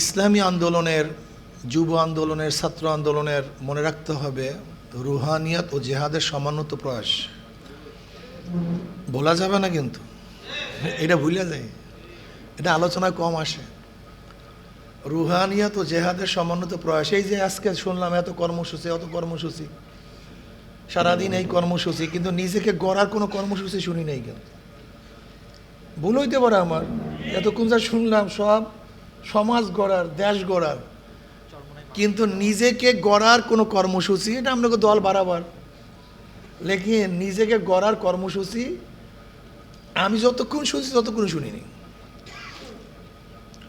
ইসলামী আন্দোলনের, যুব আন্দোলনের, ছাত্র আন্দোলনের মনে রাখতে হবে, রুহানিয়াত ও জেহাদের সমানত প্রয়াস। বলা যাবে না কিন্তু। এটা ভুলে যায় এটা আলোচনায় কম আসে। রুহানিয়াত ও জেহাদের সমন্বিত প্রয়াস। এই যে আজকে শুনলাম এত কর্মসূচি এত কর্মসূচি। সারাদিন এই কর্মসূচি, কিন্তু নিজেকে গড়ার কোনো কর্মসূচি শুনি নাই কিন্তু। ভুল হইতে পারে আমার। এতক্ষণ যা শুনলাম সব সমাজ গড়ার, দেশ গড়ার। কিন্তু নিজেকে গড়ার কোনো কর্মসূচি, এটা আপনাকে দল বাড়াবার। লেকিন নিজেকে গড়ার কর্মসূচি, আমি যতক্ষণ শুনছি ততক্ষণ শুনিনি।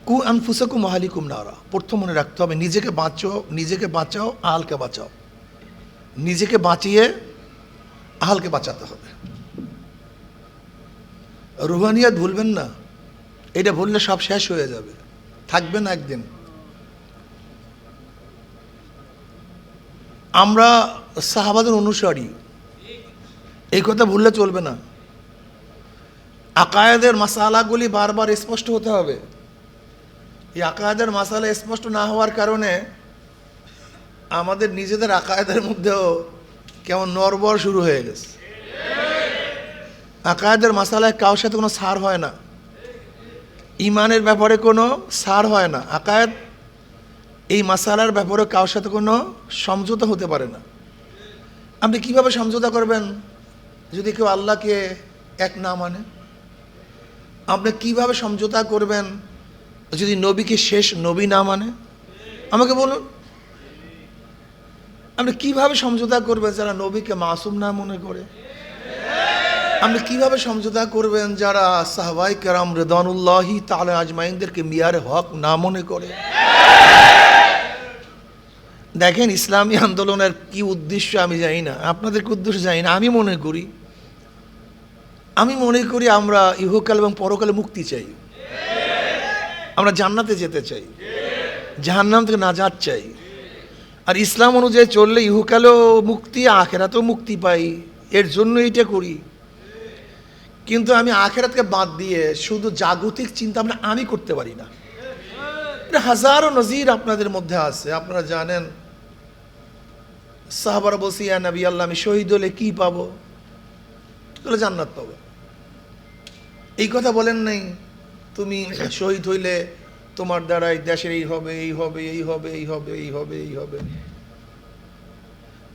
কু আনফুসাকু মহালিকুম নারা। প্রথম মনে রাখতে হবে, নিজেকে বাঁচাও নিজেকে বাঁচাও আহালকে বাঁচাও। নিজেকে বাঁচিয়ে আহালকে বাঁচাতে হবে। রুহানিয়াত ভুলবেন না, এটা ভুললে সব শেষ হয়ে যাবে। থাকবে না একদিন। আমরা সাহাবাদের অনুসারী। এই কথা ভুললে চলবে না। আকায়েদের মাসালাগুলি বারবার স্পষ্ট হতে হবে। এই আকায়েদের মাসালা স্পষ্ট না হওয়ার কারণে আমাদের নিজেদের আকায়েদের মধ্যেও কেমন নরবর শুরু হয়ে গেছে। আকায়েদের মাসালায় কারোর সাথে কোনো সার হয় না। ইমানের ব্যাপারে কোনো সার হয় না। আকায়েদ এই মাসালার ব্যাপারে কারোর সাথে কোনো সমঝোতা হতে পারে না। আপনি কীভাবে সমঝোতা করবেন যদি কেউ আল্লাহকে এক না মানে? আপনি কীভাবে সমঝোতা করবেন যদি নবীকে শেষ নবী না মানে? আমাকে বলুন। আপনি কীভাবে সমঝোতা করবেন যারা নবীকে মাসুম না মনে করে? আপনি কীভাবে সমঝোতা করবেন যারা সাহবাই কেরাম রেদানুল্লাহি তাহলে আজমাইনদেরকে মিয়ারে হক না মনে করে? দেখেন ইসলামী আন্দোলনের কি উদ্দেশ্য আমি জানি না। আপনাদের কি উদ্দেশ্য জানি না, আমি মনে করি। আমি মনে করি আমরা ইহকাল এবং পরকালে মুক্তি চাই। আমরা জান্নাতে যেতে চাই। জাহান্নাম থেকে না নাজাত চাই। আর ইসলাম অনুযায়ী চললে ইহুকালেও মুক্তি, আখেরাতেও মুক্তি পাই। এর জন্য এইটা করি। কিন্তু আমি আখেরাতকে বাদ দিয়ে শুধু জাগতিক চিন্তা ভাবনা আমি করতে পারি না। হাজারো নজির আপনাদের মধ্যে আছে, আপনারা জানেন। সাহাবার বলছি নবী আল্লাহ, আমি শহীদ হলে কি পাবো? তাহলে জান্নাত পাবো। এই কথা বলেন নাই, তুমি শহীদ হইলে তোমার দ্বারাই দেশের এই হবে এই হবে এই হবে এই হবে এই হবে এই হবে।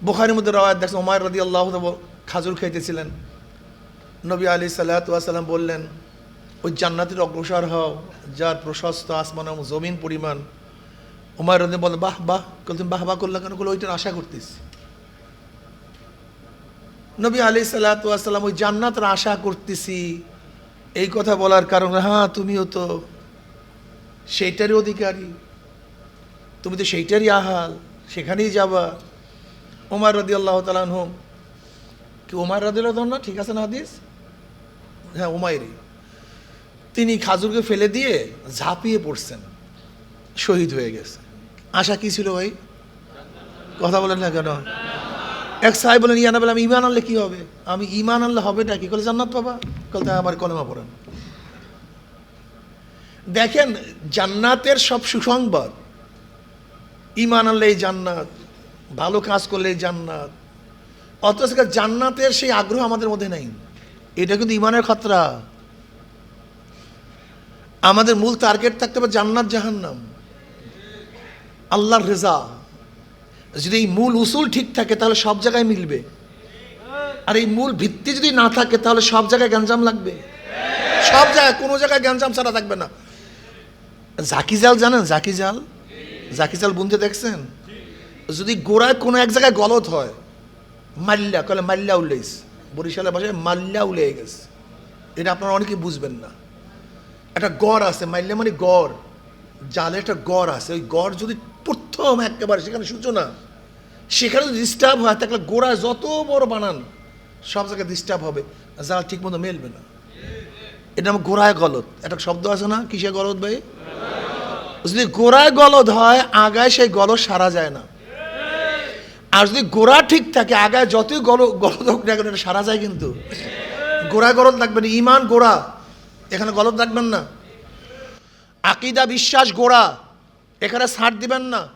বোখারের মধ্যে রাওয়াত দেখছেন ওমায় রদি আল্লাহ খাজুর খাইতেছিলেন। নবী আলী সাল্লাম বললেন, ওই জান্নাতের অগ্রসর হও, যার প্রশস্ত আসমান এবং জমিন পরিমাণ। উমায় রদি বলেন বাহ বাহ। তুমি বাহ বাহ করলে কেন? করলে ওইটার আশা করতেছি। নবী আলী সাল্লাম ওই জান্নাতের আশা করতেছি। এই কথা বলার কারণ হ্যাঁ তুমিও তো সেইটারই অধিকারী। তুমি তো সেইটারই আহাল, সেখানেই যাবা। ওমার রদি আল্লাহ তালান কি ওমার রদিল্লাহ না? ঠিক আছে না হাদিস? হ্যাঁ ওমাইরি তিনি খাজুরকে ফেলে দিয়ে ঝাঁপিয়ে পড়ছেন। শহীদ হয়ে গেছে। আশা কি ছিল ভাই? কথা বলেন না কেন? এক সাহেব বলেন ইয়ানা বলে আমি ইমান আনলে কি হবে? আমি ইমান আনলে হবে না কি? কলে জান্নাত বাবা কলতে আমার কলেমা পড়েন। দেখেন, জান্নাতের সব সুসংবাদ। ইমান আনলে এই জান্নাত, ভালো কাজ করলে এই জান্নাত। অথচ জান্নাতের সেই আগ্রহ আমাদের মধ্যে নেই। এটা কিন্তু ইমানের খতরা। আমাদের মূল টার্গেট থাকতে হবে জান্নাত জাহান্নাম। আল্লাহর রেজা। যদি এই মূল উসুল ঠিক থাকে, তাহলে সব জায়গায় মিলবে। আর এই মূল ভিত্তি যদি না থাকে, তাহলে সব জায়গায় গ্যাঞ্জাম লাগবে। সব জায়গায়, কোনো জায়গায় গ্যাঞ্জাম ছাড়া থাকবে না। জাকি জাল জানেন? জাকি জাল? জাকি জাল বুনতে দেখছেন? যদি গোড়ায় কোনো এক জায়গায় গলত হয়, মাল্লা কলে মাল্লা উল্লেস বরিশালের ভাষায় মাল্লা উলে গেছে। এটা আপনারা অনেকে বুঝবেন না। একটা গড় আছে মাল্লা মানে গড়। জালে একটা গড় আছে। ওই গড় যদি প্রথম একেবারে সেখানে সূচনা, সেখানে যদি ডিস্টার্ব হয়, তাহলে গোড়ায় যত বড় বানান, সব জায়গায় ডিস্টার্ব হবে। জাল ঠিক মতো মেলবে না। এটা আমার গোড়ায় গলত একটা শব্দ আছে না? কিসে গলত ভাই? যদি গোড়ায় গলদ হয়, আগায় সেই গলদ সারা যায় না। আর যদি গোড়া ঠিক থাকে, আগায় যতই গল গলদ হোক না কেন সারা যায় কিন্তু। গোড়ায় গলদ লাগবে না ইমান গোড়া। এখানে গলদ রাখবেন না। আকিদা বিশ্বাস গোড়া। এখানে ছাড় দিবেন না।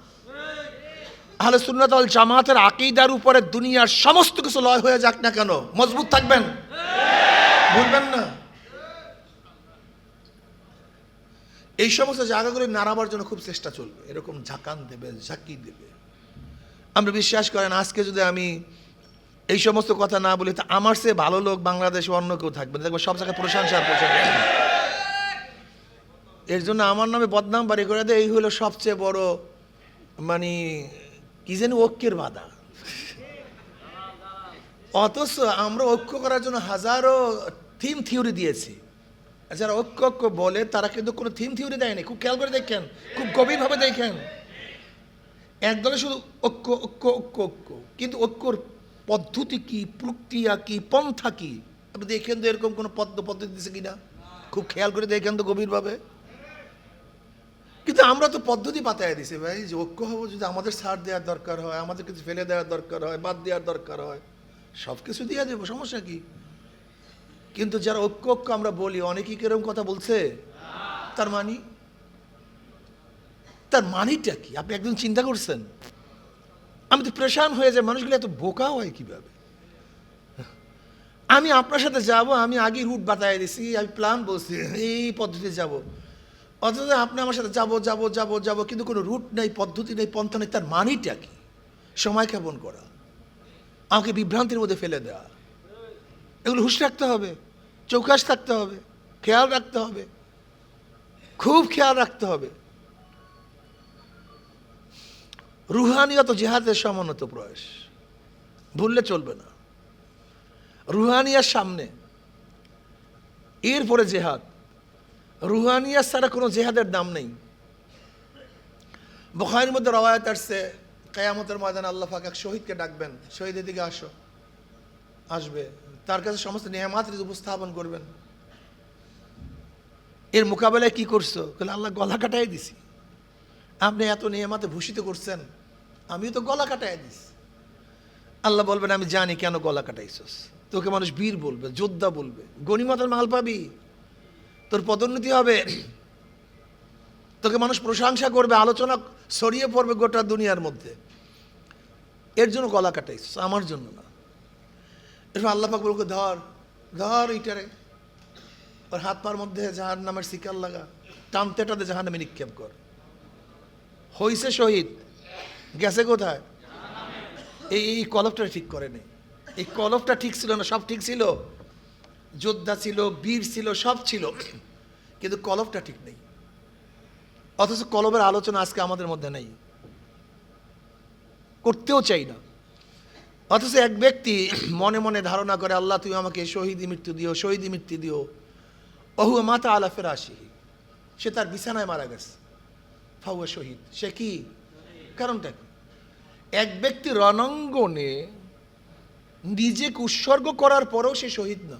আহলে সুন্নাত ওয়াল জামাতের আকিদার উপরে দুনিয়ার সমস্ত কিছু লয় হয়ে যাক না কেন, মজবুত থাকবেন? ভুলবেন না। এই সমস্ত জায়গাগুলি নাড়াবার জন্য খুব চেষ্টা চলবে। এরকম ঝাঁকান দেবে, ঝাঁকি দেবে। আমরা বিশ্বাস করেন, আজকে যদি আমি এই সমস্ত কথা না বলি, তা আমার চেয়ে ভালো লোক বাংলাদেশে অন্য কেউ থাকবে। দেখব সব জায়গায় প্রশংসা প্রশংসা এর জন্য আমার নামে বদনাম বাড়ি করে দেয়, এই হলো সবচেয়ে বড় মানে কি যেন ঐক্যের বাধা। অথচ আমরা ঐক্য করার জন্য হাজারো থিম থিওরি দিয়েছি। যারা ঐক্য ঐক্য বলে, তারা কিন্তু কোনো থিম থিওরি দেয়নি। খুব খেয়াল করে দেখেন, খুব গভীরভাবে দেখেন। একদলে শুধু ঐক্য ঐক্য ঐক্য ঐক্য। কিন্তু ঐক্যর পদ্ধতি কি, প্রক্রিয়া কি, পন্থা কি? আপনি দেখেন তো এরকম কোনো পদ্ম পদ্ধতি দিছে কিনা? খুব খেয়াল করে দেখেন তো গভীরভাবে। কিন্তু আমরা তো পদ্ধতি পাতায় দিছি ভাই, যে ঐক্য হব যদি আমাদের ছাড় দেওয়ার দরকার হয়, আমাদের কিছু ফেলে দেওয়ার দরকার হয়, বাদ দেওয়ার দরকার হয় সব কিছু দিয়ে দেবো, সমস্যা কি? কিন্তু যারা ঐক্য ঐক্য আমরা বলি, অনেকেই কীরকম কথা বলছে? তার মানি তার মানিটা কি? আপনি একদিন চিন্তা করছেন? আমি তো প্রেশান হয়ে যায় মানুষগুলো এত বোকা হয় কীভাবে? আমি আপনার সাথে যাব, আমি আগে রুট বাতায় দিছি, আমি প্ল্যান বলছি, এই পদ্ধতিতে যাব। অথচ আপনি আমার সাথে যাব যাব যাব যাব, কিন্তু কোনো রুট নেই, পদ্ধতি নেই, পন্থা নেই, তার মানিটা কি? সময় কেমন করা? আমাকে বিভ্রান্তির মধ্যে ফেলে দেওয়া এগুলো হুশ রাখতে হবে, চৌকাশ থাকতে হবে, খেয়াল রাখতে হবে, খুব খেয়াল রাখতে হবে। রুহানিয়ত জেহাদের সমানত প্রয়াস। ভুললে চলবে না। রুহানিয়ার সামনে, এরপরে জেহাদ। রুহানিয়া ছাড়া কোনো জেহাদের দাম নেই। বখাইয়ের মধ্যে রবায়ত আসছে, কেয়ামতের ময়দানে আল্লাহ ফাঁক এক শহীদকে ডাকবেন, শহীদের দিকে আসো, আসবে। তার কাছে সমস্ত নিয়ামাত উপস্থাপন করবেন। এর মোকাবেলায় কি করছ? আল্লাহ গলা কাটাই দিছি। আপনি এত নিয়ামাতে ভূষিত করছেন। আমিও তো গলা কাটাই দিস। আল্লাহ বলবেন, আমি জানি কেন গলা কাটাইছস। তোকে মানুষ বীর বলবে, যোদ্ধা বলবে। গণিমতের মাল পাবি। তোর পদোন্নতি হবে। তোকে মানুষ প্রশংসা করবে, আলোচনা ছড়িয়ে পড়বে গোটা দুনিয়ার মধ্যে। এর জন্য গলা কাটাইছস, আমার জন্য না। এরপর আল্লাহ পাক বলবে ধর ধর এইটারে। ওর হাত পার মধ্যে জাহান নামের শিকার লাগা। টানতে টানতে জাহান নামে নিক্ষেপ কর। হইছে শহীদ। গেছে কোথায়? এই এই কলপটা ঠিক করেনি এই কলপটা ঠিক ছিল না, সব ঠিক ছিল? যোদ্ধা ছিল, বীর ছিল, সব ছিল। কিন্তু কলপটা ঠিক নেই। অথচ কলবের আলোচনা আজকে আমাদের মধ্যে নেই। করতেও চাই না। অথচ এক ব্যক্তি মনে মনে ধারণা করে, আল্লাহ, তুমি আমাকে শহীদি মৃত্যু দিও শহীদি মৃত্যু দিও। অহু মাতা আলা ফেরাসিহি সে তার বিছানায় মারা গেছে। ফাউয়া শহীদ। সে কি? কারণটা কি? এক ব্যক্তি রণাঙ্গনে নিজেকে উৎসর্গ করার পরেও সে শহীদ না।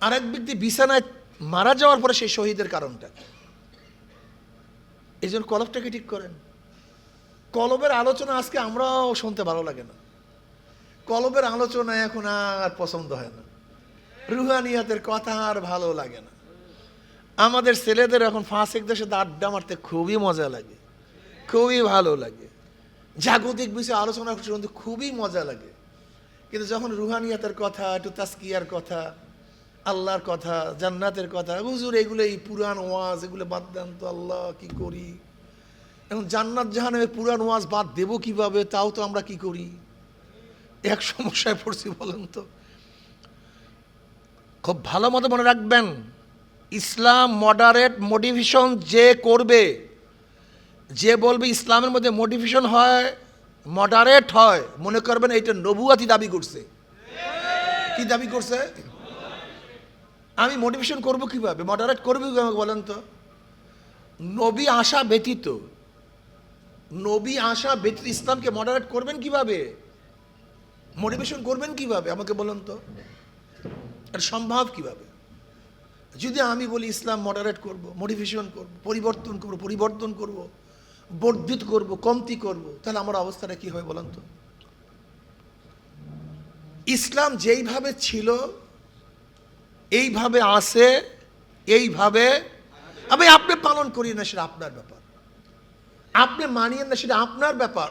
আর এক ব্যক্তি বিছানায় মারা যাওয়ার পরে সে শহীদের কারণটা কি? এই জন্য কলবটাকে ঠিক করেন। কলবের আলোচনা আজকে আমরাও শুনতে ভালো লাগে না। কলবের আলোচনা এখন আর পছন্দ হয় না। রুহানিয়াতের কথা আর ভালো লাগে না। আমাদের ছেলেদের এখন ফাঁসেকদের সাথে আড্ডা মারতে খুবই মজা লাগে। খুবই ভালো লাগে। জাগতিক বিষয়ে আলোচনা শুনতে খুবই মজা লাগে। কিন্তু যখন রুহানিয়াতের কথা, একটু তাস্কিয়ার কথা, আল্লাহর কথা, জান্নাতের কথা, হুজুর, এগুলো এই পুরান ওয়াজ, এগুলো বাদ দেন তো আল্লাহ কি করি? এখন জান্নাত জাহানের পুরান ওয়াজ বাদ দেবো কীভাবে? তাও তো আমরা কি করি? এক সমস্যায় পড়ছি বলেন তো। খুব ভালো মতো মনে রাখবেন, ইসলাম মডারেট মোটিভেশন যে করবে যে বলবে ইসলামের মধ্যে মোটিভেশন হয় মডারেট হয়, মনে করবেন এইটা নবুয়াতি দাবি করছে। কি দাবি করছে? আমি মোটিভেশন করব কীভাবে? মডারেট করব কীভাবে বলেন তো? নবী আশা ব্যতীত, নবী আশা ব্যতীত ইসলামকে মডারেট করবেন কীভাবে? মোটিভেশন করবেন কীভাবে? আমাকে বলুন তো। এটা সম্ভব কীভাবে? যদি আমি বলি ইসলাম মডারেট করব মোটিভেশন করব, পরিবর্তন করব পরিবর্তন করব বর্ধিত করব, কমতি করব, তাহলে আমার অবস্থাটা কি হয় বলেন তো? ইসলাম যেইভাবে ছিল, এইভাবে আসে এইভাবে, আমি আপনি পালন করি না, সেটা আপনার ব্যাপার। আপনি মানিয়েন না, সেটা আপনার ব্যাপার।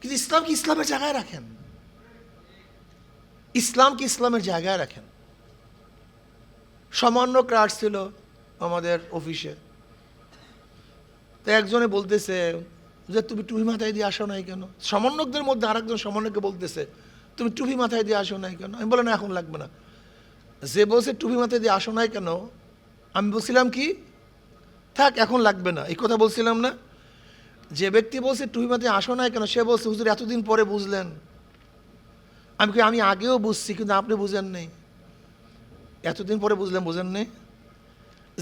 কিন্তু ইসলামকে ইসলামের জায়গায় রাখেন। ইসলামকে ইসলামের জায়গায় রাখেন। সামান্য ক্রাশ ছিল আমাদের অফিসে তো একজনে বলতেছে যে, তুমি টুপি মাথায় দিয়ে আসো নাই কেন? সমন্বয়কদের মধ্যে আরেকজন সমন্বয়কে বলতেছে, তুমি টুপি মাথায় দিয়ে আসো নাই কেন? আমি বলে, না, এখন লাগবে না। যে বলছে, টুপি মাথায় দিয়ে আসো নাই কেন? আমি বলছিলাম কি, থাক, এখন লাগবে না। এই কথা বলছিলাম না। যে ব্যক্তি বলছে, টুপি মাথায় আসো নাই কেন? সে বলছে, হুজুর, এতদিন পরে বুঝলেন। আমি কি আমি আগেও বুঝছি, কিন্তু আপনি বুঝেন নেই। এতদিন পরে বুঝলেন, বুঝেন নেই?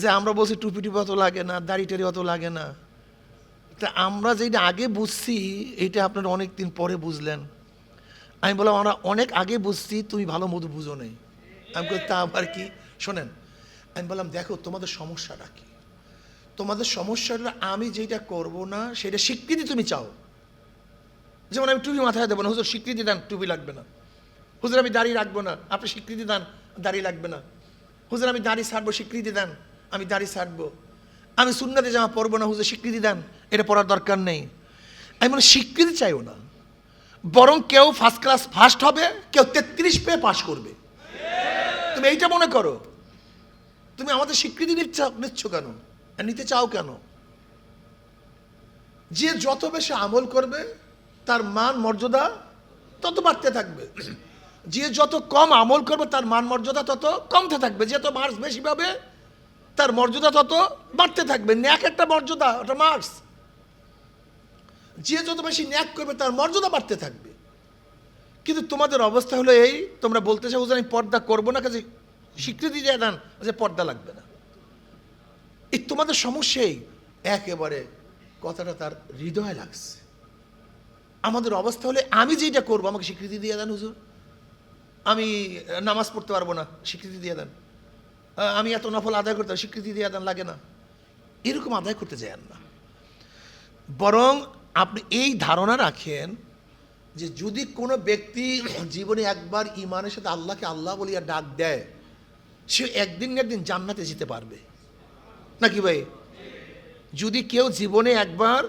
যে, আমরা বলছি টুপি টুপি অত লাগে না দাড়ি টাড়ি অত লাগে না। তা আমরা যেটা আগে বুঝছি, এটা আপনারা অনেক দিন পরে বুঝলেন। আমি বললাম, আমরা অনেক আগে বুঝছি, তুমি ভালো মতো বুঝো নেই। আমি বলি তা আবার কি? শোনেন, আমি বললাম, দেখো, তোমাদের সমস্যাটা কি? তোমাদের সমস্যাটা, আমি যেটা করব না, সেটা স্বীকৃতি তুমি চাও। যেমন আমি টুপি মাথায় দেবো না। হুজুর, স্বীকৃতি দেন, টুপি লাগবে না। হুজুর, আমি দাড়ি রাখব না। আপনি স্বীকৃতি দেন, দাড়ি লাগবে না। হুজুর, আমি দাড়ি ছাড়বো, স্বীকৃতি দেন, আমি দাড়ি ছাড়বো। আমি সুন্নাতে জামা পরবো না, হুজুর স্বীকৃতি দেন, এটা পড়ার দরকার নেই। আমি মানে স্বীকৃতি চাইও না। বরং কেউ ফার্স্ট ক্লাস ফার্স্ট হবে, কেউ তেত্রিশ পেয়ে পাশ করবে। তুমি এইটা মনে করো? তুমি আমাদের স্বীকৃতি নিচ্ছ নিচ্ছ কেন? নিতে চাও কেন? যে যত বেশি আমল করবে, তার মান, মর্যাদা তত বাড়তে থাকবে। যে যত কম আমল করবে, তার মান, মর্যাদা তত কমতে থাকবে। যে যত মার্কস বেশি পাবে তার মর্যাদা তত বাড়তে থাকবে। ন্যাক একটা মর্যাদা, ওটা মার্কস যে যত বেশি ন্যাক করবে, তার মর্যাদা বাড়তে থাকবে। কিন্তু তোমাদের অবস্থা হলো এই, তোমরা বলতে চাও যে আমি পর্দা করব না, কাজে স্বীকৃতি দিয়ে দেন, যে পর্দা লাগবে না। এই তোমাদের সমস্যাই একেবারে কথাটা তার হৃদয়ে লাগছে। আমাদের অবস্থা হলে, আমি যেটা করব, আমাকে স্বীকৃতি দিয়ে দেন হুজুর। আমি নামাজ পড়তে পারব না, স্বীকৃতি দিয়ে দেন। আমি এত নফল আদায় করতে স্বীকৃতি দিয়ে দেন লাগে না। এরকম আদায় করতে যান না। বরং আপনি এই ধারণা রাখেন যে যদি কোনো ব্যক্তি জীবনে একবার ইমানের সাথে আল্লাহকে আল্লাহ বলিয়া ডাক দেয়, সে একদিন না একদিন জান্নাতে যেতে পারবে। নাকি ভাই? যদি কেউ জীবনে একবার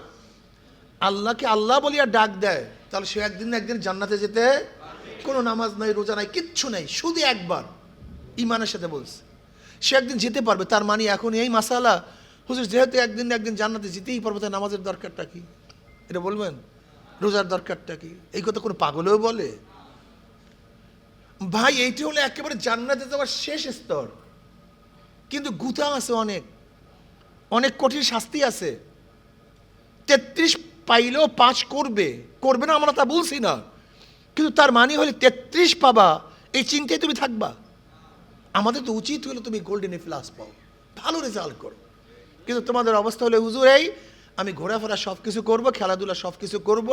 আল্লাহকে আল্লাহ বলিয়া ডাক দেয়, তাহলে সে একদিন না একদিন জান্নাতে যেতে কোনো নামাজ নাই, রোজা নাই, কিচ্ছু নাই, শুধু একবার ইমানের সাথে বলছে। সে একদিন যেতে পারবে, তার মানে এখন এই মাসালা। হুজুর, যেহেতু একদিন একদিন জান্নাতে যেতেই পারবে তাই নামাজের দরকারটা কি? এটা বলবেন? রোজার দরকারটা কি? এই কথা কোনো পাগলেও বলে? ভাই, এইটি হলো একেবারে জান্নাতে যাওয়ার শেষ স্তর। কিন্তু গুথা আছে অনেক। অনেক কঠিন শাস্তি আছে। তেত্রিশ পাইলেও পাঁচ করবে। করবে না আমরা তা বলছি না। কিন্তু তার মানে হলে তেত্রিশ পাবা, এই চিন্তায় তুমি থাকবা। আমাদের তো উচিত হলো তুমি গোল্ডেন এ প্লাস পাও। ভালো রেজাল্ট করো। কিন্তু তোমাদের অবস্থা হলে, হুজুর, এই আমি ঘোরাফেরা সব কিছু করব, খেলাধুলা সব কিছু করব।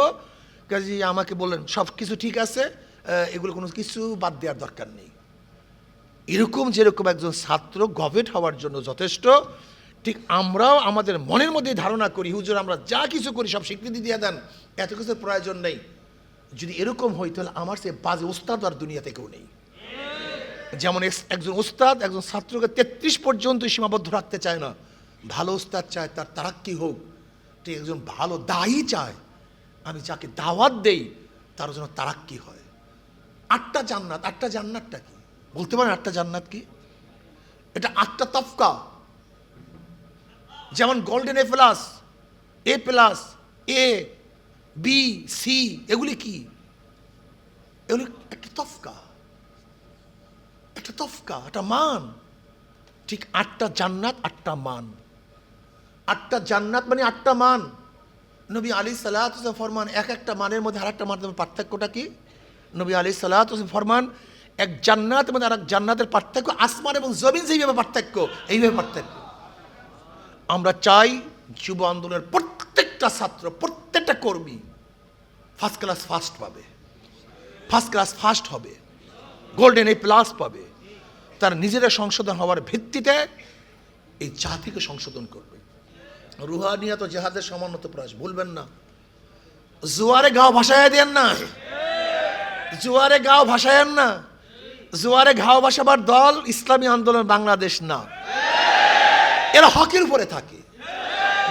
কাজে আমাকে বললেন সব কিছু ঠিক আছে এগুলো কোনো কিছু বাদ দেওয়ার দরকার নেই। এরকম যেরকম একজন ছাত্র গভেট হওয়ার জন্য যথেষ্ট, ঠিক আমরাও আমাদের মনের মধ্যে ধারণা করি, হুজুর, আমরা যা কিছু করি সব স্বীকৃতি দিয়ে দেন, এত কিছুর প্রয়োজন নেই। যদি এরকম হয়, তাহলে আমার সে বাজে ওস্তাদ আর দুনিয়াতে কেউ নেই। যেমন একজন ওস্তাদ, একজন ছাত্রকে তেত্রিশ পর্যন্ত সীমাবদ্ধ রাখতে চায় না। ভালো ওস্তাদ চায়, তার তারাক্কি হোক, ঠিক একজন ভালো দায়ী চায়। আমি যাকে দাওয়াত দেই, তার জন্য তারাক্কি হয়। আটটা জান্নাত, আটটা জান্নাতটা কি? বলতে পারেন আটটা জান্নাত কি? এটা আটটা তফকা। যেমন golden A plus A plus A B C এগুলি কি? এগুলি একটা তফকা। একটা তফকা, একটা মান। ঠিক আটটা জান্নাত, আটটা মান। আটটা জান্নাত মানে আটটা মান। নবী আলী সালাত ফরমান, এক একটা মানের মধ্যে আর একটা মানের পার্থক্যটা কি? নবী আলী সালাত ফরমান, এক জান্নাত মধ্যে আর এক জান্নাতের পার্থক্য, আসমান এবং জমিন যেইভাবে পার্থক্য, এইভাবে পার্থক্য। আমরা চাই যুব আন্দোলনের প্রত্যেকটা ছাত্র, প্রত্যেকটা কর্মী ফার্স্ট ক্লাস ফার্স্ট পাবে। ফার্স্ট ক্লাস ফার্স্ট হবে। গোল্ডেন এ প্লাস পাবে। তারা নিজেরা সংশোধন হওয়ার ভিত্তিতে এই জাতিকে সংশোধন করবে। রুহানিয়া তো জেহাদের সমানত প্রয়াস, ভুলবেন না। জুয়ারে গাও ভাসায় দেন না। জুয়ারে গাও ভাসায়েন না। জুয়ারে ঘাও ভাসাবার দল ইসলামী আন্দোলন বাংলাদেশ না। এরা হকের উপরে থাকে।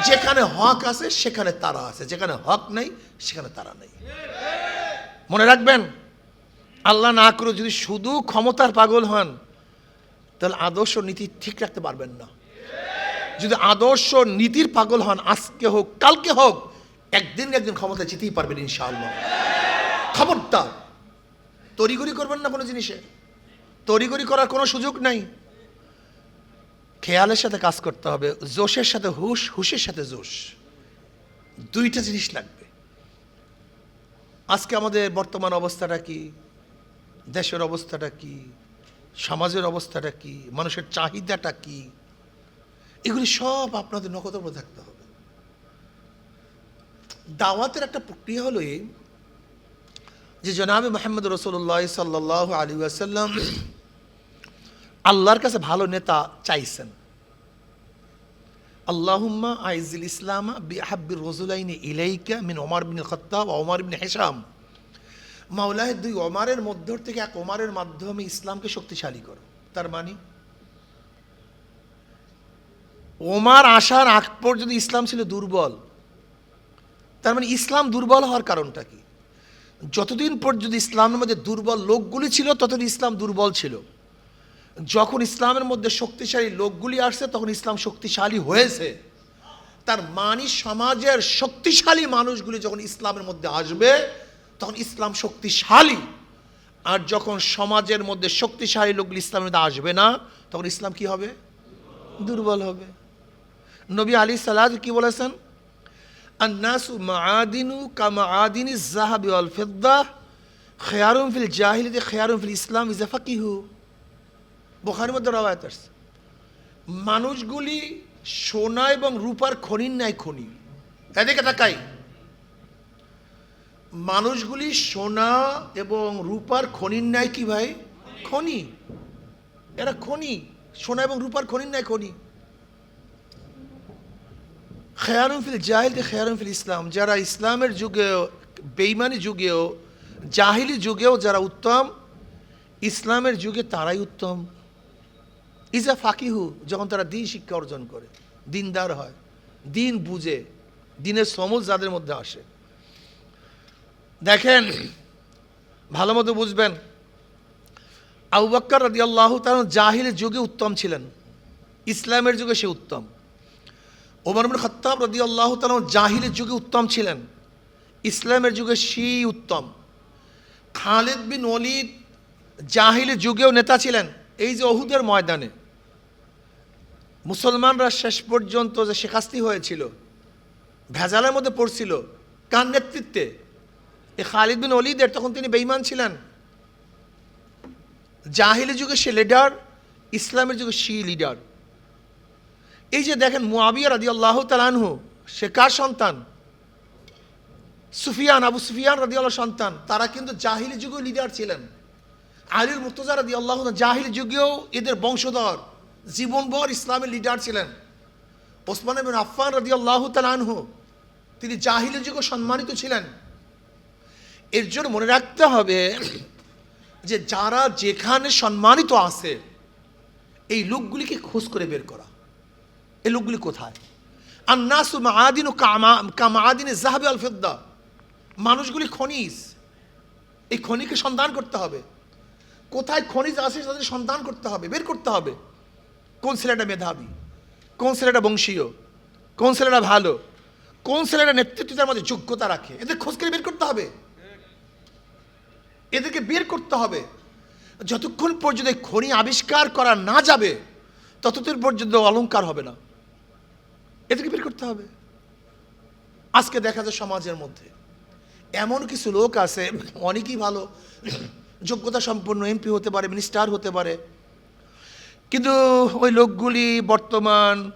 যেখানে হক আছে, সেখানে তারা আছে। যেখানে হক নেই, সেখানে তারা নেই। মনে রাখবেন, আল্লাহ না করে যদি শুধু ক্ষমতার পাগল হন তাহলে আদর্শ নীতি ঠিক রাখতে পারবেন না। যদি আদর্শ নীতির পাগল হন, আজকে হোক, কালকে হোক, একদিন একদিন ক্ষমতা জিতেই পারবেন ইনশাআল্লাহ। খবরদার। তড়িগড়ি করবেন না কোনো জিনিসে। তড়িগড়ি করার কোনো সুযোগ নাই। খেয়ালের সাথে কাজ করতে হবে, জোশের সাথে হুশ, হুশের সাথে জোশ। দুইটা জিনিস লাগবে। আজকে আমাদের বর্তমান অবস্থাটা কি? দেশের অবস্থাটা কি? সমাজের অবস্থাটা কি? মানুষের চাহিদাটা কি? এগুলি সব আপনাদের নকদর্প থাকতে হবে। দাওয়াতের একটা প্রক্রিয়া হলো এই যে জনাবে মোহাম্মদ রসুল্লাহ সাল্লাহ আলী আসাল্লাম আল্লাহর কাছে ভালো নেতা চাইছেন। আল্লাহুম্মা আইজুল ইসলাম বিহাব্বির রসুলাইনি ইলাইকা মিন ওমর বিন খত্তাব ওমর বিন হেসাম মাওলাহের দুই ওমারের মধ্য থেকে এক ওমারের মাধ্যমে ইসলামকে শক্তিশালী করো। তার মানে? ওমার আসার আগ পর্যন্ত ইসলাম ছিল দুর্বল। তার মানে ইসলাম দুর্বল হওয়ার কারণটা কি? যতদিন পর্যন্ত ইসলামের মধ্যে দুর্বল লোকগুলি ছিল, ততদিন ইসলাম দুর্বল ছিল। যখন ইসলামের মধ্যে শক্তিশালী লোকগুলি আসছে, তখন ইসলাম শক্তিশালী হয়েছে। তার মানি সমাজের শক্তিশালী মানুষগুলি যখন ইসলামের মধ্যে আসবে তখন ইসলাম শক্তিশালী। আর যখন সমাজের মধ্যে শক্তিশালী লোকগুলি ইসলামের মধ্যে আসবে না, তখন ইসলাম কি হবে? দুর্বল হবে। নবী আলী সালাদ কি বলেছেন? আন্নাসু মাআদিনু কামা আদিনি জাহাবি ওয়াল ফিদ্দা খেয়ারুম ফিল জাহিলিতে খেয়ারুম ফিল ইসলাম ইজা ফাকিহু। বোখারের মধ্যে রবায়ত মানুষগুলি সোনা এবং রূপার খনির ন্যায় খনি। এদিকে তাকাই। মানুষগুলি সোনা এবং রূপার খনির ন্যায় কি ভাই? খনি। এরা খনি। সোনা এবং রূপার খনির ন্যায় খনি। খেয়ারুম ফিল জাহিল খেয়ারুম ফিল ইসলাম। যারা ইসলামের যুগেও বেইমানি যুগেও, জাহিলি যুগেও যারা উত্তম, ইসলামের যুগে তারাই উত্তম। ইজা ফাকিহু, যখন তারা দিন শিক্ষা অর্জন করে, দিনদার হয়, দিন বুঝে, দিনের সমল যাদের মধ্যে আসে। দেখেন, ভালো মতো বুঝবেন, আবু বক্কর তার জাহিলের যুগে উত্তম ছিলেন। ইসলামের যুগে সে উত্তম। ওমর বিন খত্তাব রদি আল্লাহ তালা জাহিলের যুগে উত্তম ছিলেন। ইসলামের যুগে সি উত্তম। খালেদ বিন ওলিদ জাহিলের যুগেও নেতা ছিলেন। এই যে অহুদের ময়দানে, মুসলমানরা শেষ পর্যন্ত যে শেখাস্তি হয়েছিল, ভেজালের মধ্যে পড়ছিল, কার নেতৃত্বে? খালিদ বিন অলিদের তখন তিনি বেইমান ছিলেন। জাহিলি যুগে সে লিডার ইসলামের যুগে সি লিডার এই যে দেখেন মুয়াবিয়া রাদি আল্লাহ তালানহু সে কার সন্তান? সুফিয়ান, আবু সুফিয়ান রাদি আল্লাহ সন্তান। তারা কিন্তু জাহিলি যুগেও লিডার ছিলেন। আলীর মুর্তজা রাদি আল্লাহ জাহিলি যুগেও এদের বংশধর, জীবনভর ইসলামের লিডার ছিলেন। ওসমান আফফান রাদি আল্লাহ তালানহু তিনি জাহিলি যুগে সম্মানিত ছিলেন। এর জন্য মনে রাখতে হবে যে যারা যেখানে সম্মানিত আছে, এই লোকগুলিকে খোঁজ করে বের করা। এই লোকগুলি কোথায়? আর নাসু মাদিন ও কামা কামাদিনে জাহাবে আল ফেদ্দা। মানুষগুলি খনিজ। এই খনিকে সন্ধান করতে হবে। কোথায় খনিজ আছে তাদের সন্ধান করতে হবে, বের করতে হবে। কোন ছেলেটা মেধাবী? কোন ছেলেটা বংশীয়? কোন ছেলেটা ভালো? কোন ছেলেটা নেতৃত্বের মধ্যে যোগ্যতা রাখে? এদের খোঁজ করে বের করতে হবে। এদেরকে বের করতে হবে। যতক্ষণ পর্যন্ত খনি আবিষ্কার করা না যাবে, ততদিন পর্যন্ত অলঙ্কার হবে না। এদেরকে বের করতে হবে। আজকে দেখা যায় সমাজের মধ্যে এমন কিছু লোক আছে, অনেকই ভালো, যোগ্যতা সম্পন্ন এমপি হতে পারে, মিনিস্টার হতে পারে। কিন্তু ওই লোকগুলি বর্তমান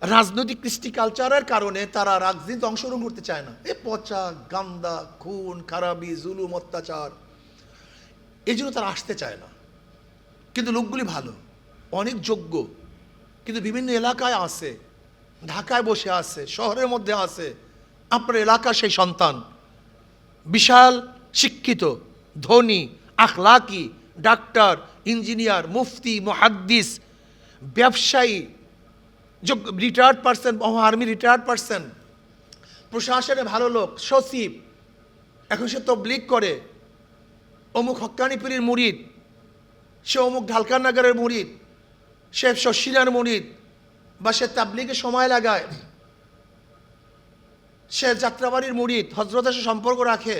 রাজনৈতিক কৃষ্টি কালচারের কারণে তারা রাজনীতিতে অংশগ্রহণ করতে চায় না। এ পচা, গান্দা, খুন, খারাপি, জুলুম, অত্যাচার। এই জন্য তারা আসতে চায় না। কিন্তু লোকগুলি ভালো, অনেক যোগ্য, কিন্তু বিভিন্ন এলাকায় আছে, ঢাকায় বসে আছে, শহরের মধ্যে আছে, আপনার এলাকার সেই সন্তান। বিশাল, শিক্ষিত, ধনী, আখলাকি, ডাক্তার, ইঞ্জিনিয়ার, মুফতি, মুহাদ্দিস, ব্যবসায়ী retired person army retired person প্রশাসনে ভালো লোক, সচিব। এখন সে তবলিক করে। অমুক হক্কানি পীরের মুরিদ সে অমুক ঢালকার নাগারের মুরিদ সে শশিরার মুরিদ বা সে তাবলিগে সময় লাগায়। সে যাত্রাবাড়ির মুরিদ হজরতের সাথে সম্পর্ক রাখে।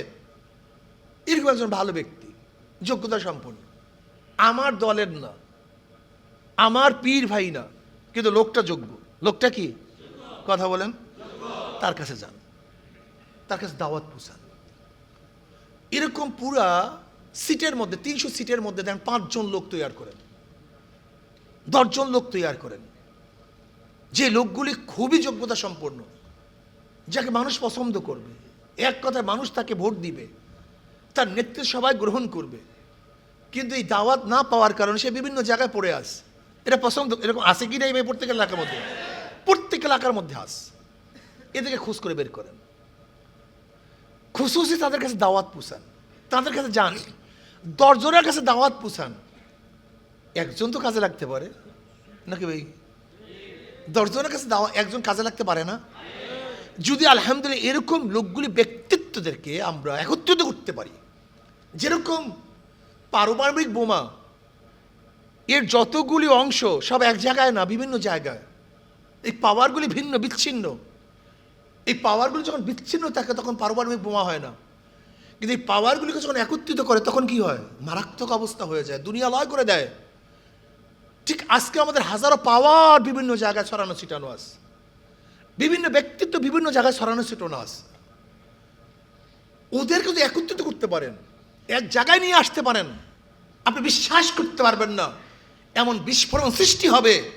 এরকম একজন ভালো ব্যক্তি, যোগ্যতা সম্পন্ন। আমার দলের না, আমার পীর ভাই না, কিন্তু লোকটা যোগ্য। লোকটা কি? কথা বলেন। তার কাছে যান। তার কাছে দাওয়াত পুষান এরকম পুরা সিটের মধ্যে, তিনশো সিটের মধ্যে দেন পাঁচজন লোক তৈয়ার করেন। দশজন লোক তৈয়ার করেন। যে লোকগুলি খুবই যোগ্যতা সম্পন্ন যাকে মানুষ পছন্দ করবে, এক কথায় মানুষ তাকে ভোট দিবে, তার নেতৃত্ব সবাই গ্রহণ করবে, কিন্তু এই দাওয়াত না পাওয়ার কারণে সে বিভিন্ন জায়গায় পড়ে আস। এটা পছন্দ, এরকম আসে কি না এই প্রত্যেক এলাকার মধ্যে? প্রত্যেক এলাকার মধ্যে আস। এদেরকে খোঁজ করে বের করেন। খুশুসি তাদের কাছে দাওয়াত পুষান, তাদের কাছে যান। দশজনের কাছে দাওয়াত পুষান একজন তো কাজে লাগতে পারে। নাকি ভাই? দশজনের কাছে দাওয়া একজন কাজে লাগতে পারে না। যদি আলহামদুলিল্লাহ এরকম লোকগুলি ব্যক্তিত্বদেরকে আমরা একত্রিত করতে পারি, যেরকম পারমাণবিক বোমা, এর যতগুলি অংশ সব এক জায়গায় না, বিভিন্ন জায়গায়। এই পাওয়ারগুলি ভিন্ন, বিচ্ছিন্ন। এই পাওয়ারগুলি যখন বিচ্ছিন্ন থাকে, তখন পারমাণবিক বোমা হয় না। কিন্তু এই পাওয়ারগুলিকে যখন একত্রিত করে, তখন কি হয়? মারাত্মক অবস্থা হয়ে যায়। দুনিয়া লয় করে দেয়। ঠিক আজকে আমাদের হাজারো পাওয়ার বিভিন্ন জায়গায় ছড়ানো ছিটানো আছে। বিভিন্ন ব্যক্তিত্ব বিভিন্ন জায়গায় ছড়ানো ছিটানো আছে। ওদেরকে যদি একত্রিত করতে পারেন, এক জায়গায় নিয়ে আসতে পারেন, আপনি বিশ্বাস করতে পারবেন না। এমন বিস্ফোরণ সৃষ্টি হবে,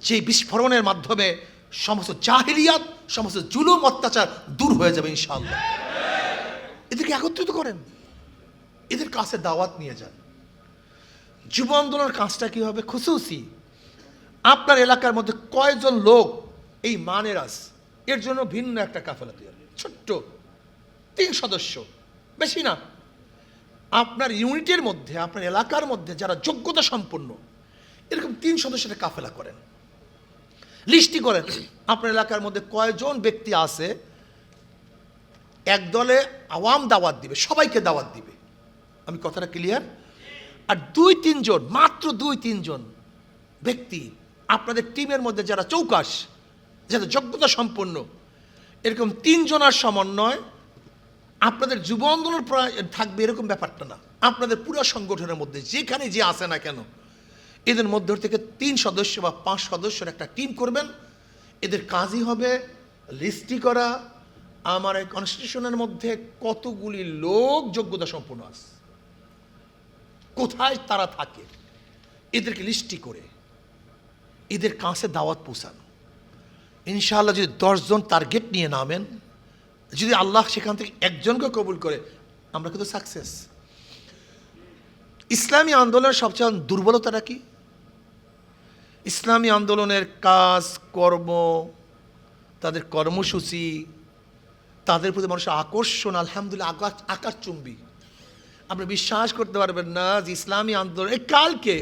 যে বিস্ফোরণের মাধ্যমে সমস্ত জাহিলিয়াত, সমস্ত জুলুম, অত্যাচার দূর হয়ে যাবে ইনশাআল্লাহ। এদেরকে একত্রিত করেন। এদের কাছে দাওয়াত নিয়ে যান। যুব আন্দোলনের কাজটা কি হবে? খুশুসি আপনার এলাকার মধ্যে কয়জন লোক এই মানেরাস? এর জন্য ভিন্ন একটা কাফেলা তৈরি। ছোট্ট, তিন সদস্য। বেশি না। আপনার ইউনিটের মধ্যে, আপনার এলাকার মধ্যে যারা যোগ্যতা সম্পন্ন, এরকম তিন সদস্যের কাফেলা করেন। লিস্টি করেন। আপনার এলাকার মধ্যে কয়জন ব্যক্তি আছে এক দলে আওয়াম দাওয়াত দিবে, সবাইকে দাওয়াত দিবে। আমি কথাটা ক্লিয়ার আর দুই তিনজন, মাত্র দুই তিনজন ব্যক্তি আপনাদের টিমের মধ্যে যারা চৌকাশ যারা যোগ্যতা সম্পন্ন, এরকম তিনজনের সমন্বয় আপনাদের যুব আন্দোলন থাকবে এরকম ব্যাপারটা না। আপনাদের পুরো সংগঠনের মধ্যে যেখানে যে আসে না কেন, এদের মধ্য থেকে তিন সদস্য বা পাঁচ সদস্যের একটা টিম করবেন। এদের কাজই হবে লিস্টি করা আমার এই কনস্টিটিউশনের মধ্যে কতগুলি লোক যোগ্যতা সম্পন্ন আছে? কোথায় তারা থাকে? এদেরকে লিস্টি করে, এদের কাছে দাওয়াত পৌঁছানো। ইনশাআল্লাহ যদি দশজন টার্গেট নিয়ে নামেন, যদি আল্লাহ সেখান থেকে একজনকে কবুল করে, আমরা কিন্তু সাকসেস ইসলামী আন্দোলনের সবচেয়ে দুর্বলতাটা কি? ইসলামী আন্দোলনের কাজ, কর্ম, তাদের কর্মসূচি তাদের প্রতি মানুষের আকর্ষণ, আলহামদুলিল্লাহ আকাশ আকাশচুম্বী আপনি বিশ্বাস করতে পারবেন না যে ইসলামী আন্দোলন, এই কালকে,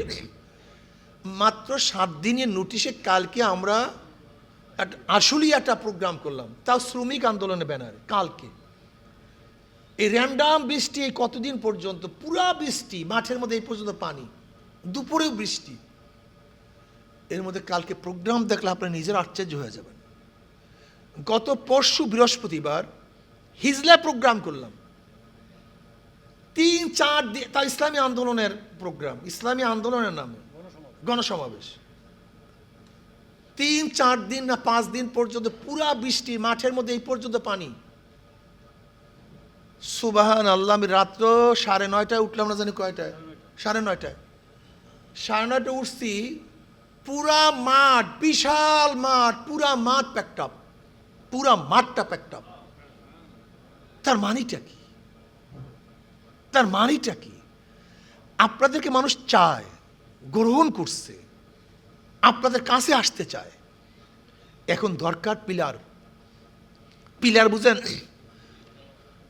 মাত্র সাত দিনের নোটিশে কালকে আমরা আসলেই একটা প্রোগ্রাম করলাম, তাও শ্রমিক আন্দোলনের ব্যানারে কালকে। এই র্যান্ডাম বৃষ্টি এই কতদিন পর্যন্ত? পুরা বৃষ্টি, মাঠের মধ্যে এই পর্যন্ত পানি, দুপুরেও বৃষ্টি। এর মধ্যে কালকে প্রোগ্রাম দেখলে আপনার নিজের আশ্চর্য হয়ে যাবেন। গত পরশু বৃহস্পতিবার হিজলা প্রোগ্রাম করলাম। তিন, চার তা ইসলামী আন্দোলনের প্রোগ্রাম ইসলামী আন্দোলনের নামে গণসমাবেশ। তিন, চার দিন না পাঁচ দিন পর্যন্ত পুরা বৃষ্টি, মাঠের মধ্যে এই পর্যন্ত পানি। সুবাহান আল্লাহ আমি রাত্র সাড়ে নয়টায় উঠলাম না জানি কয়টায়? সাড়ে নয়টায়। সাড়ে নয়টায় উঠছি, পুরা মাঠ, বিশাল মাঠ, পুরা মাঠ প্যাকটাপ পুরা মাঠটা প্যাকটাপ তার মানিটা কি? তার মানিটা কি? আপনাদেরকে মানুষ চায়, গ্রহণ করছে, আপনাদের কাছে আসতে চায়। এখন দরকার পিলার। পিলার বুঝেন,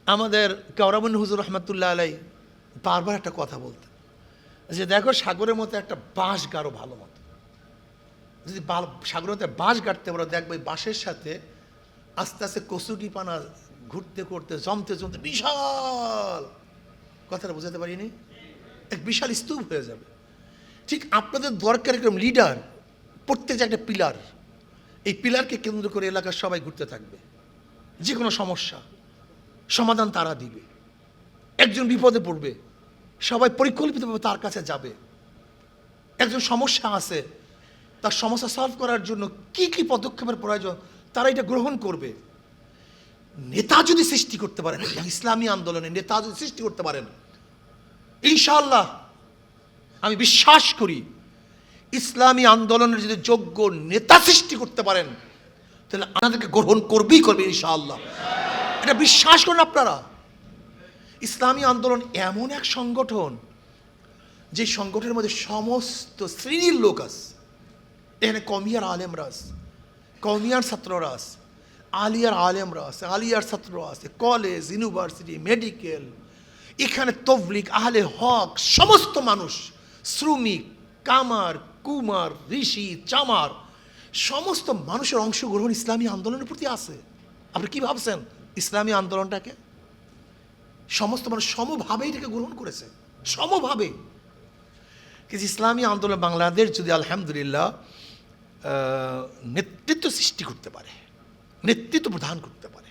আমাদের কাউরামুন হুজুর রহমতুল্লাহ আলাই বারবার একটা কথা বলতেন যে, দেখো, সাগরের মতো একটা বাঁশ গাড়ো ভালো মতো। যদি বাল- সাগরতে বাঁশ গাড়তে পারো, দেখবে বাঁশের সাথে আস্তে আস্তে কসুটি পানা ঘুরতে করতে জমতে জমতে বিশাল কথাটা বোঝাতে পারিনি? এক বিশাল স্তূপ হয়ে যাবে। ঠিক আপনাদের দরকার এরকম লিডার প্রত্যেক একটা পিলার এই পিলারকে কেন্দ্র করে এলাকার সবাই ঘুরতে থাকবে। যে কোনো সমস্যা, সমাধান তারা দিবে। একজন বিপদে পড়বে, সবাই পরিকল্পিতভাবে তার কাছে যাবে। একজন সমস্যা আছে, তার সমস্যা সলভ করার জন্য কি কি পদক্ষেপের প্রয়োজন, তারা এটা গ্রহণ করবে। নেতা যদি সৃষ্টি করতে পারেন ইসলামী আন্দোলনে নেতা যদি সৃষ্টি করতে পারেন, ইনশাআল্লাহ আমি বিশ্বাস করি ইসলামী আন্দোলনের যদি যোগ্য নেতা সৃষ্টি করতে পারেন, তাহলে আমাদেরকে গ্রহণ করবেই করবে ইনশাআল্লাহ। এটা বিশ্বাস করেন আপনারা। ইসলামী আন্দোলন এমন এক সংগঠন, যে সংগঠনের মধ্যে সমস্ত শ্রেণির লোক আছে। এখানে কমিয়ার আলেমরা আছে, কমিয়ার ছাত্ররা আছে। আলিয়ার আলেমরা আছে, আলিয়ার ছাত্ররা আছে কলেজ ইউনিভার্সিটি মেডিকেল এখানে তবলিক আহলে হক, সমস্ত মানুষ, শ্রমিক, কামার, কুমার, ঋষি, চামার, সমস্ত মানুষের অংশগ্রহণ ইসলামী আন্দোলনের প্রতি আছে। আপনি কি ভাবছেন? ইসলামী আন্দোলনটাকে? সমস্ত মানুষ সমভাবে এটাকে গ্রহণ করেছে। সমভাবে। কিন্তু ইসলামী আন্দোলন বাংলাদেশ যদি আলহামদুলিল্লাহ নেতৃত্ব সৃষ্টি করতে পারে নেতৃত্ব প্রদান করতে পারে।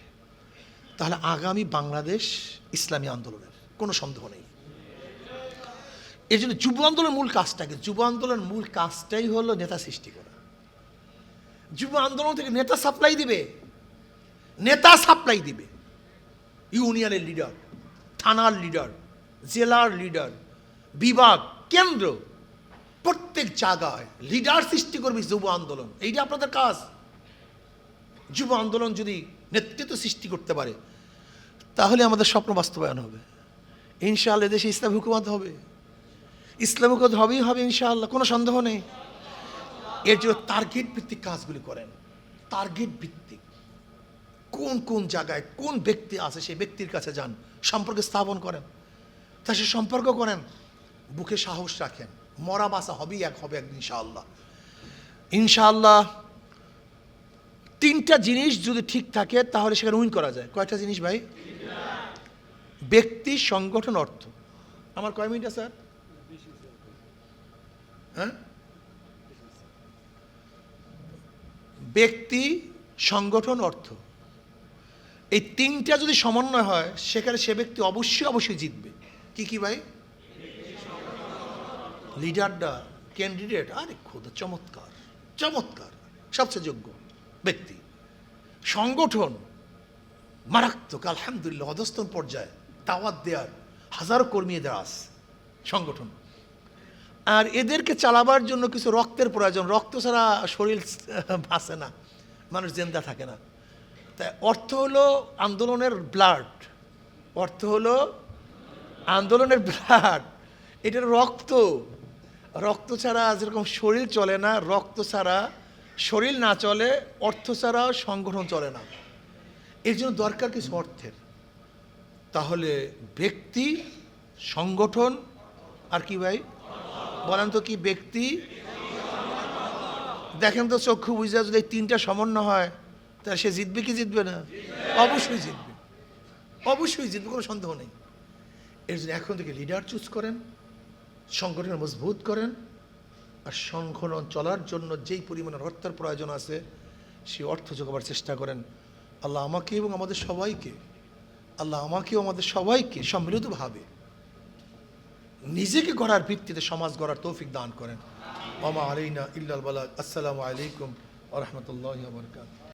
তাহলে আগামী বাংলাদেশ ইসলামী আন্দোলনের কোনো সন্দেহ নেই। এই জন্য যুব আন্দোলনের মূল কাজটাকে যুব আন্দোলনের মূল কাজটাই হলো নেতা সৃষ্টি করা। যুব আন্দোলন থেকে নেতা সাপ্লাই দিবে। নেতা সাপ্লাই দিবে। ইউনিয়নের লিডার, থানার লিডার, জেলার লিডার, বিভাগ, কেন্দ্র, প্রত্যেক জায়গায় লিডার সৃষ্টি করবে যুব আন্দোলন। এইটা আপনাদের কাজ। যুব আন্দোলন যদি নেতৃত্ব সৃষ্টি করতে পারে, তাহলে আমাদের স্বপ্ন বাস্তবায়ন হবে। ইনশাআল্লাহ দেশে ইসলাম হুকুমত হবে। ইসলাম হুকুমত হবেই হবে ইনশাআল্লাহ, কোনো সন্দেহ নেই। এর জন্য টার্গেট ভিত্তিক কাজগুলি করেন। টার্গেট ভিত্তিক। কোন কোন জায়গায় কোন ব্যক্তি আছে সেই ব্যক্তির কাছে যান, সম্পর্ক স্থাপন করেন। তার সে সম্পর্ক করেন, বুকে সাহস রাখেন। মরা বাসা হবেই এক, হবে একদিন ইনশাআল্লাহ। ইনশাআল্লাহ তিনটা জিনিস যদি ঠিক থাকে, তাহলে সেখানে উইন করা যায়। কয়টা জিনিস ভাই? ব্যক্তি, সংগঠন, অর্থ। আমার কয় মিনিট স্যার? হ্যাঁ? ব্যক্তি, সংগঠন, অর্থ। এই তিনটা যদি সমন্বয় হয়, সেখানে সে ব্যক্তি অবশ্যই অবশ্যই জিতবে। কি কি ভাই? লিডারটা, ক্যান্ডিডেট, আরে খোদা, চমৎকার চমৎকার, সবচেয়ে যোগ্য। ব্যক্তি, সংগঠন, মারাত্মক, আলহামদুলিল্লাহ, অধস্তন পর্যায়ে দাওয়াত দেওয়ার হাজারো কর্মী এদের আস, সংগঠন। আর এদেরকে চালাবার জন্য কিছু রক্তের প্রয়োজন, রক্ত ছাড়া শরীর বাঁচে না, মানুষ জেন্দা থাকে না। তাই অর্থ হলো আন্দোলনের ব্লাড, অর্থ হলো আন্দোলনের ব্লাড, এটার রক্ত। রক্ত ছাড়া যেরকম শরীর চলে না, রক্ত ছাড়া শরীর না চলে, অর্থ ছাড়া সংগঠন চলে না। এর জন্য দরকার কিছু অর্থের। তাহলে ব্যক্তি, সংগঠন, আর কি ভাই? বলেন তো কি ব্যক্তি? দেখেন তো চক্ষু বুঝা যদি তিনটা সমন্বয় হয়, তাহলে সে জিতবে কি জিতবে না? অবশ্যই জিতবে। অবশ্যই জিতবে, কোনো সন্দেহ নেই। এর জন্য এখন থেকে লিডার চুজ করেন সংগঠন মজবুত করেন আর সংঘন চলার জন্য যেই পরিমাণের অর্থের প্রয়োজন আছে, সে অর্থ যোগাবার চেষ্টা করেন। আল্লাহ আমাকে এবং আমাদের সবাইকে, আল্লাহ আমাকেও আমাদের সবাইকে সম্মিলিতভাবে নিজেকে গড়ার ভিত্তিতে সমাজ গড়ার তৌফিক দান করেন। মামা আলাইনা ইল্লাল বালা আসসালামু আলাইকুম আ রহমতুল্লাহ ওয়া বারাকাতুহু।